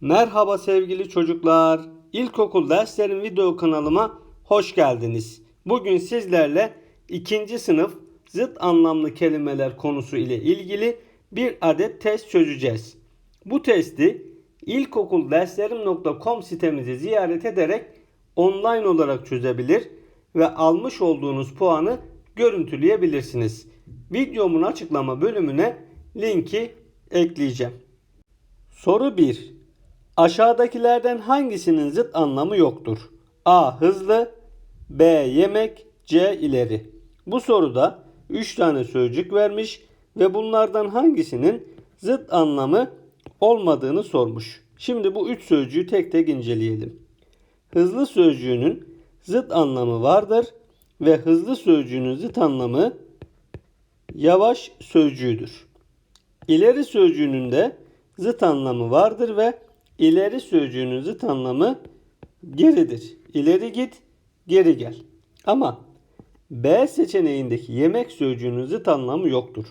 Merhaba sevgili çocuklar. İlkokul derslerim video kanalıma hoş geldiniz. Bugün sizlerle ikinci sınıf zıt anlamlı kelimeler konusu ile ilgili bir adet test çözeceğiz. Bu testi ilkokulderslerim.com sitemizi ziyaret ederek online olarak çözebilir ve almış olduğunuz puanı görüntüleyebilirsiniz. Videomun açıklama bölümüne linki ekleyeceğim. Soru 1. Aşağıdakilerden hangisinin zıt anlamı yoktur? A. Hızlı B. Yemek C. ileri. Bu soruda 3 tane sözcük vermiş ve bunlardan hangisinin zıt anlamı olmadığını sormuş. Şimdi bu 3 sözcüğü tek tek inceleyelim. Hızlı sözcüğünün zıt anlamı vardır ve hızlı sözcüğünün zıt anlamı yavaş sözcüğüdür. İleri sözcüğünün de zıt anlamı vardır ve ileri sözcüğünün zıt anlamı geridir. İleri git, geri gel. Ama B seçeneğindeki yemek sözcüğünün zıt anlamı yoktur.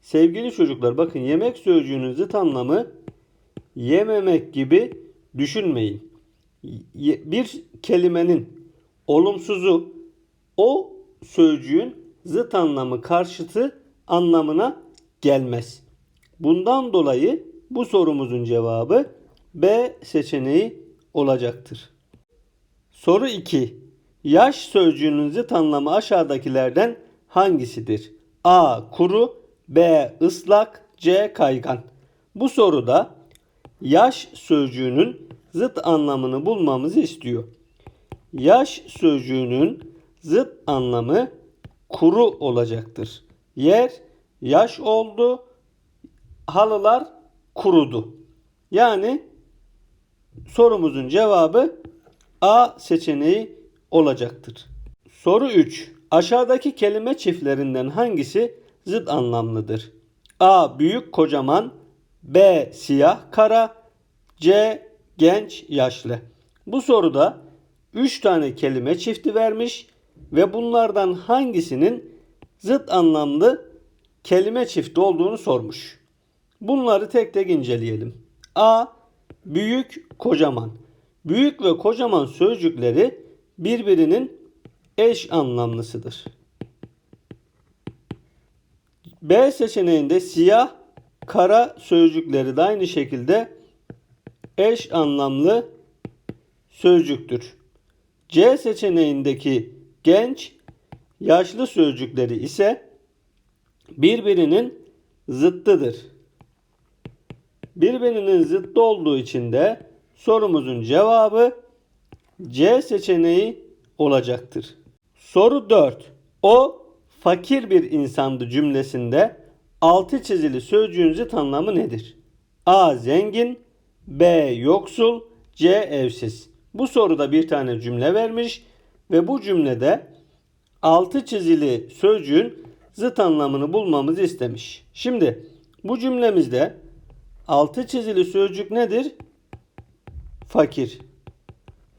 Sevgili çocuklar bakın yemek sözcüğünün zıt anlamı yememek gibi düşünmeyin. Bir kelimenin olumsuzu o sözcüğün zıt anlamı karşıtı anlamına gelmez. Bundan dolayı bu sorumuzun cevabı B seçeneği olacaktır. Soru 2. Yaş sözcüğünün zıt anlamı aşağıdakilerden hangisidir? A. Kuru B. ıslak C. Kaygan. Bu soruda yaş sözcüğünün zıt anlamını bulmamızı istiyor. Yaş sözcüğünün zıt anlamı kuru olacaktır. Yer yaş oldu, halılar kurudu. Yani sorumuzun cevabı A seçeneği olacaktır. Soru 3. Aşağıdaki kelime çiftlerinden hangisi zıt anlamlıdır? A. Büyük kocaman B. Siyah kara C. Genç yaşlı. Bu soruda 3 tane kelime çifti vermiş ve bunlardan hangisinin zıt anlamlı kelime çifti olduğunu sormuş. Bunları tek tek inceleyelim. A. Büyük, kocaman. Büyük ve kocaman sözcükleri birbirinin eş anlamlısıdır. B seçeneğinde siyah, kara sözcükleri de aynı şekilde eş anlamlı sözcüktür. C seçeneğindeki genç, yaşlı sözcükleri ise birbirinin zıttıdır. Birbirinin zıttı olduğu için de sorumuzun cevabı C seçeneği olacaktır. Soru 4. O fakir bir insandı cümlesinde altı çizili sözcüğün zıt anlamı nedir? A. Zengin B. Yoksul C. Evsiz. Bu soruda bir tane cümle vermiş ve bu cümlede altı çizili sözcüğün zıt anlamını bulmamızı istemiş. Şimdi bu cümlemizde altı çizili sözcük nedir? Fakir.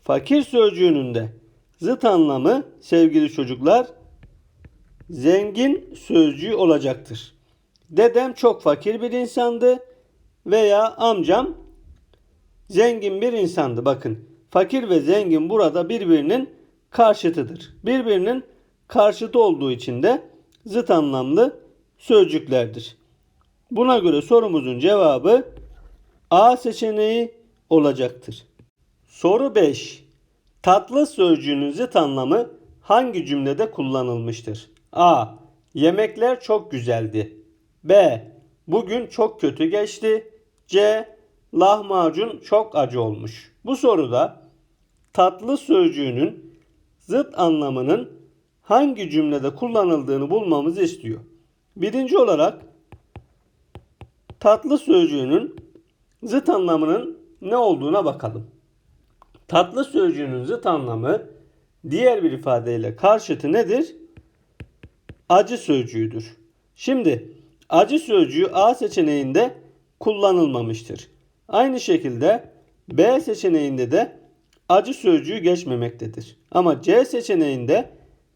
Fakir sözcüğünün de zıt anlamı sevgili çocuklar zengin sözcüğü olacaktır. Dedem çok fakir bir insandı veya amcam zengin bir insandı. Bakın fakir ve zengin burada birbirinin karşıtıdır. Birbirinin karşıtı olduğu için de zıt anlamlı sözcüklerdir. Buna göre sorumuzun cevabı A seçeneği olacaktır. Soru 5. Tatlı sözcüğünün zıt anlamı hangi cümlede kullanılmıştır? A. Yemekler çok güzeldi. B. Bugün çok kötü geçti. C. Lahmacun çok acı olmuş. Bu soruda tatlı sözcüğünün zıt anlamının hangi cümlede kullanıldığını bulmamızı istiyor. Birinci olarak tatlı sözcüğünün zıt anlamının ne olduğuna bakalım. Tatlı sözcüğünün zıt anlamı diğer bir ifadeyle karşıtı nedir? Acı sözcüğüdür. Şimdi acı sözcüğü A seçeneğinde kullanılmamıştır. Aynı şekilde B seçeneğinde de acı sözcüğü geçmemektedir. Ama C seçeneğinde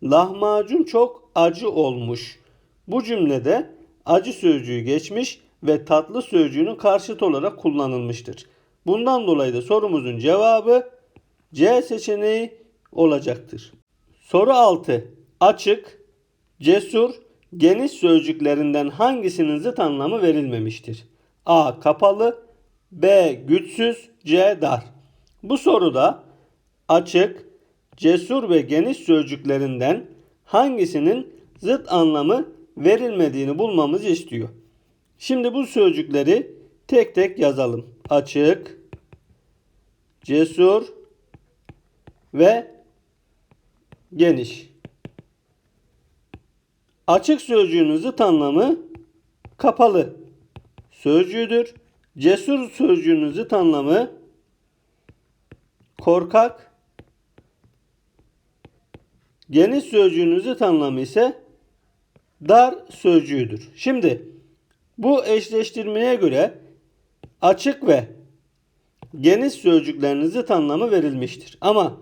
lahmacun çok acı olmuş. Bu cümlede acı sözcüğü geçmiş ve tatlı sözcüğünün karşıtı olarak kullanılmıştır. Bundan dolayı da sorumuzun cevabı C seçeneği olacaktır. Soru 6. Açık, cesur, geniş sözcüklerinden hangisinin zıt anlamı verilmemiştir? A. Kapalı B. Güçsüz C. Dar Bu soruda açık, cesur ve geniş sözcüklerinden hangisinin zıt anlamı verilmediğini bulmamızı istiyor. Şimdi bu sözcükleri tek tek yazalım. Açık, cesur ve geniş. Açık sözcüğünün zıt anlamı kapalı sözcüğüdür. Cesur sözcüğünün zıt anlamı korkak. Geniş sözcüğünün zıt anlamı ise dar sözcüğüdür. Şimdi bu eşleştirmeye göre açık ve geniş sözcüklerin zıt anlamı verilmiştir. Ama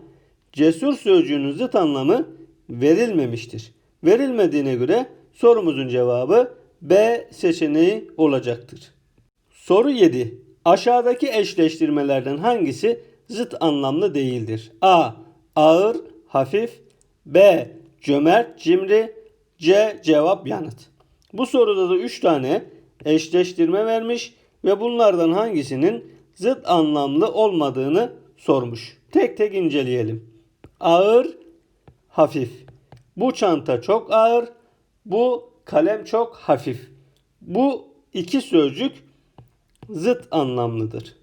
cesur sözcüğünün zıt anlamı verilmemiştir. Verilmediğine göre sorumuzun cevabı B seçeneği olacaktır. Soru 7. Aşağıdaki eşleştirmelerden hangisi zıt anlamlı değildir? A. Ağır, hafif. B. Cömert, cimri. C. Cevap yanıt. Bu soruda da 3 tane eşleştirme vermiş ve bunlardan hangisinin zıt anlamlı olmadığını sormuş. Tek tek inceleyelim. Ağır, hafif. Bu çanta çok ağır, bu kalem çok hafif. Bu iki sözcük zıt anlamlıdır.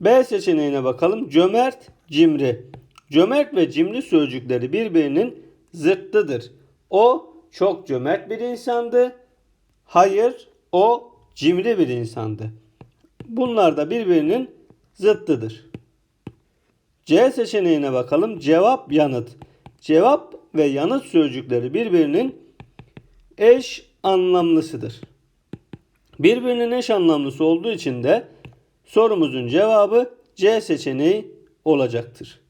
B seçeneğine bakalım. Cömert, cimri. Cömert ve cimri sözcükleri birbirinin zıttıdır. O çok cömert bir insandı. Hayır, o cimri bir insandı. Bunlar da birbirinin zıttıdır. C seçeneğine bakalım. Cevap, yanıt. Cevap ve yanıt sözcükleri birbirinin eş anlamlısıdır. Birbirinin eş anlamlısı olduğu için de sorumuzun cevabı C seçeneği olacaktır.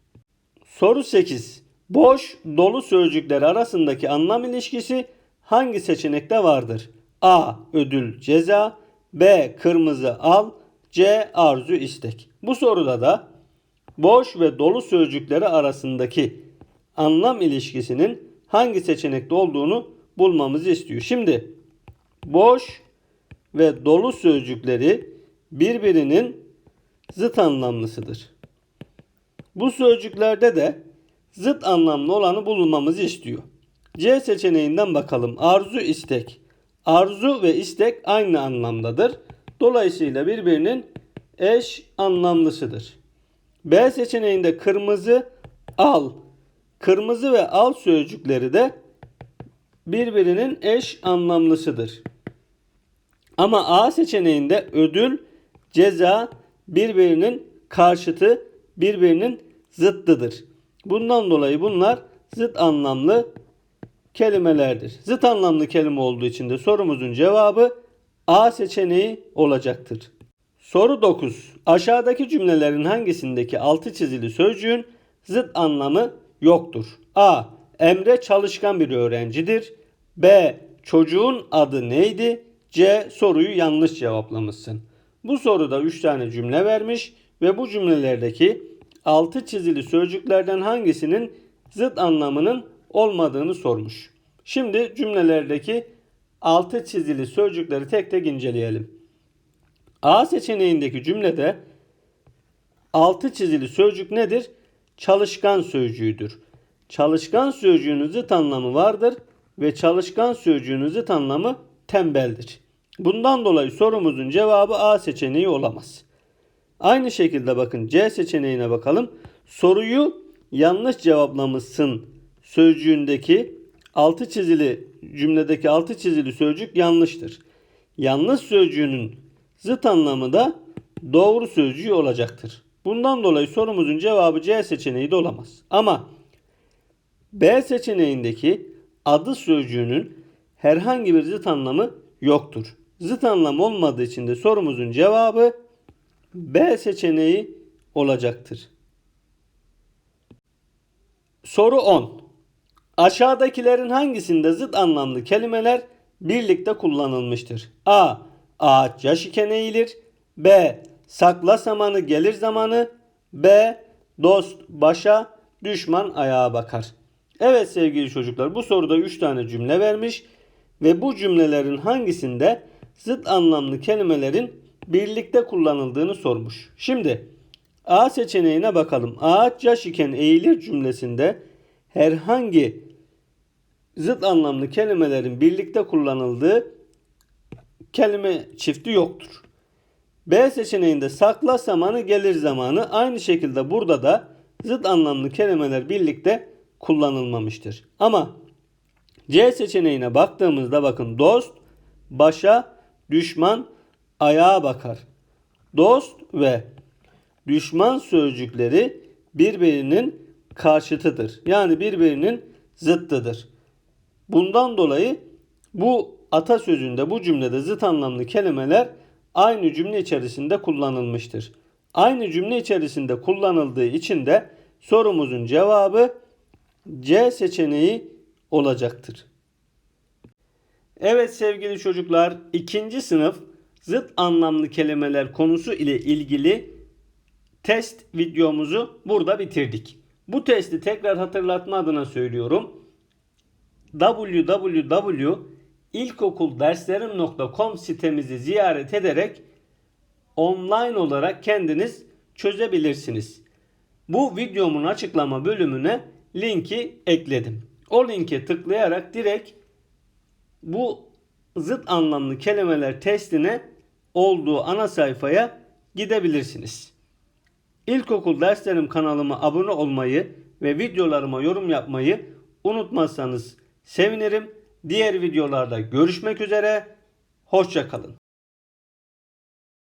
Soru 8. Boş, dolu sözcükler arasındaki anlam ilişkisi hangi seçenekte vardır? A. Ödül, ceza. B. Kırmızı, al. C. Arzu, istek. Bu soruda da boş ve dolu sözcükleri arasındaki anlam ilişkisinin hangi seçenekte olduğunu bulmamızı istiyor. Şimdi boş ve dolu sözcükleri birbirinin zıt anlamlısıdır. Bu sözcüklerde de zıt anlamlı olanı bulmamızı istiyor. C seçeneğinden bakalım. Arzu, istek. Arzu ve istek aynı anlamdadır. Dolayısıyla birbirinin eş anlamlısıdır. B seçeneğinde kırmızı, al. Kırmızı ve al sözcükleri de birbirinin eş anlamlısıdır. Ama A seçeneğinde ödül, ceza birbirinin karşıtı, birbirinin zıttıdır. Bundan dolayı bunlar zıt anlamlı kelimelerdir. Zıt anlamlı kelime olduğu için de sorumuzun cevabı A seçeneği olacaktır. Soru 9. Aşağıdaki cümlelerin hangisindeki altı çizili sözcüğün zıt anlamı yoktur? A. Emre çalışkan bir öğrencidir. B. Çocuğun adı neydi? C. Soruyu yanlış cevaplamışsın. Bu soruda 3 tane cümle vermiş ve bu cümlelerdeki altı çizili sözcüklerden hangisinin zıt anlamının olmadığını sormuş. Şimdi cümlelerdeki altı çizili sözcükleri tek tek inceleyelim. A seçeneğindeki cümlede altı çizili sözcük nedir? Çalışkan sözcüğüdür. Çalışkan sözcüğünün zıt anlamı vardır ve çalışkan sözcüğünün zıt anlamı tembeldir. Bundan dolayı sorumuzun cevabı A seçeneği olamaz. Aynı şekilde bakın C seçeneğine bakalım. Soruyu yanlış cevaplamışsın sözcüğündeki altı çizili cümledeki altı çizili sözcük yanlıştır. Yanlış sözcüğünün zıt anlamı da doğru sözcüğü olacaktır. Bundan dolayı sorumuzun cevabı C seçeneği de olamaz. Ama B seçeneğindeki adı sözcüğünün herhangi bir zıt anlamı yoktur. Zıt anlam olmadığı için de sorumuzun cevabı B seçeneği olacaktır. Soru 10. Aşağıdakilerin hangisinde zıt anlamlı kelimeler birlikte kullanılmıştır? A. Ağaç yaş iken eğilir. B. Sakla zamanı gelir zamanı. B. Dost başa, düşman ayağa bakar. Evet sevgili çocuklar bu soruda 3 tane cümle vermiş ve bu cümlelerin hangisinde zıt anlamlı kelimelerin birlikte kullanıldığını sormuş. Şimdi A seçeneğine bakalım. Ağaç yaş iken eğilir cümlesinde herhangi zıt anlamlı kelimelerin birlikte kullanıldığı kelime çifti yoktur. B seçeneğinde sakla zamanı gelir zamanı aynı şekilde burada da zıt anlamlı kelimeler birlikte kullanılmamıştır. Ama C seçeneğine baktığımızda bakın dost başa düşman ayağa bakar. Dost ve düşman sözcükleri birbirinin karşıtıdır. Yani birbirinin zıttıdır. Bundan dolayı bu atasözünde bu cümlede zıt anlamlı kelimeler aynı cümle içerisinde kullanılmıştır. Aynı cümle içerisinde kullanıldığı için de sorumuzun cevabı C seçeneği olacaktır. Evet sevgili çocuklar, ikinci sınıf zıt anlamlı kelimeler konusu ile ilgili test videomuzu burada bitirdik. Bu testi tekrar hatırlatma adına söylüyorum. www.ilkokulderslerim.com sitemizi ziyaret ederek online olarak kendiniz çözebilirsiniz. Bu videomun açıklama bölümüne linki ekledim. O linke tıklayarak direkt bu zıt anlamlı kelimeler testine olduğu ana sayfaya gidebilirsiniz. İlkokul derslerim kanalıma abone olmayı ve videolarıma yorum yapmayı unutmazsanız sevinirim. Diğer videolarda görüşmek üzere. Hoşçakalın.